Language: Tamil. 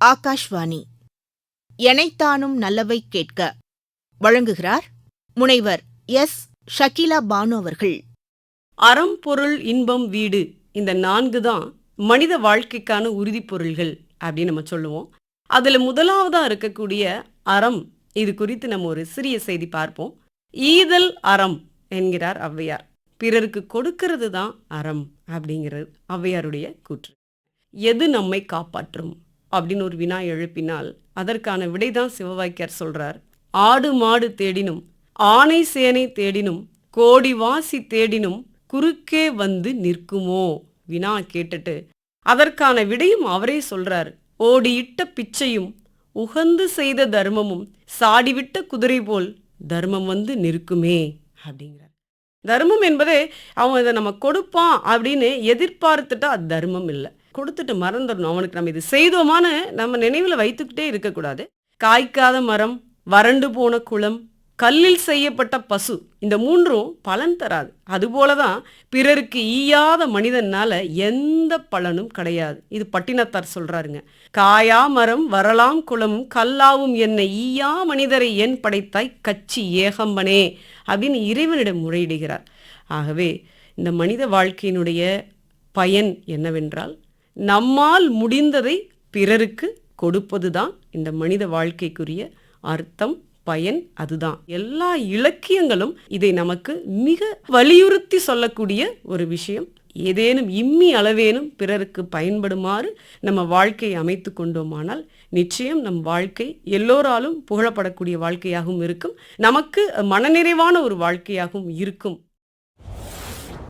ஆகாஷ்வாணி. எனைத்தானும் நல்லவை கேட்க வழங்குகிறார் முனைவர் எஸ். ஷகிலா பானு அவர்கள். அறம் பொருள் இன்பம் வீடு இந்த நான்கு தான் மனித வாழ்க்கைக்கான உறுதிப்பொருள்கள் அப்படின்னு நம்ம சொல்லுவோம். அதில் முதலாவதாக இருக்கக்கூடிய அறம் இது குறித்து நம்ம ஒரு சிறிய செய்தி பார்ப்போம். ஈதல் அறம் என்கிறார் ஔவையார். பிறருக்கு கொடுக்கிறது தான் அறம் அப்படிங்கிறது ஔவையாருடைய கூற்று. எது நம்மை காப்பாற்றும்? அப்படின்னு ஒரு வினா எழுப்பினால் அதற்கான விடைதான் சிவவாக்கியார் சொல்றார். ஆடு மாடு தேடினும் ஆனை சேனை தேடினும் கோடி வாசி தேடினும் குறுக்கே வந்து நிற்குமோ? வினா கேட்டுட்டு அதற்கான விடையும் அவரே சொல்றார். ஓடியிட்ட பிச்சையும் உகந்து செய்த தர்மமும் சாடிவிட்ட குதிரை போல் தர்மம் வந்து நிற்குமே? அப்படிங்கிறார். தர்மம் என்பதே அவன் இதை நம்ம கொடுப்பான் அப்படின்னு எதிர்பார்த்துட்டா அது தர்மம் இல்லை. கொடுத்துட்டு மறந்துடணும். அவனுக்கு நம்ம இது செய்தோமான்னு நம்ம நினைவில் வைத்துக்கிட்டே இருக்கக்கூடாது. காய்க்காத மரம் வறண்டு போன குளம் கல்லில் செய்யப்பட்ட பசு இந்த மூன்றும் பலன் தராது. அதுபோல தான் பிறருக்கு ஈயாத மனிதனால எந்த பலனும் கிடையாது. இது பட்டினத்தார் சொல்றாருங்க. காயா மரம் வரலாம் குளம் கல்லாவும் என்னை ஈயா மனிதரை என் படைத்தாய் கச்சி ஏகம்பனே அப்படின்னு இறைவனிடம் முறையிடுகிறார். ஆகவே இந்த மனித வாழ்க்கையினுடைய பயன் என்னவென்றால் நம்மால் முடிந்ததை பிறருக்கு கொடுப்பதுதான் இந்த மனித வாழ்க்கைக்குரிய அர்த்தம் பயன் அதுதான். எல்லா இலக்கியங்களும் இதை நமக்கு மிக வலியுறுத்தி சொல்லக்கூடிய ஒரு விஷயம். ஏதேனும் இம்மி அளவேனும் பிறருக்கு பயன்படுமாறு நம்ம வாழ்க்கையை அமைத்து கொண்டோமானால் நிச்சயம் நம் வாழ்க்கை எல்லோராலும் புகழப்படக்கூடிய வாழ்க்கையாகவும் இருக்கும். நமக்கு மனநிறைவான ஒரு வாழ்க்கையாகவும் இருக்கும்.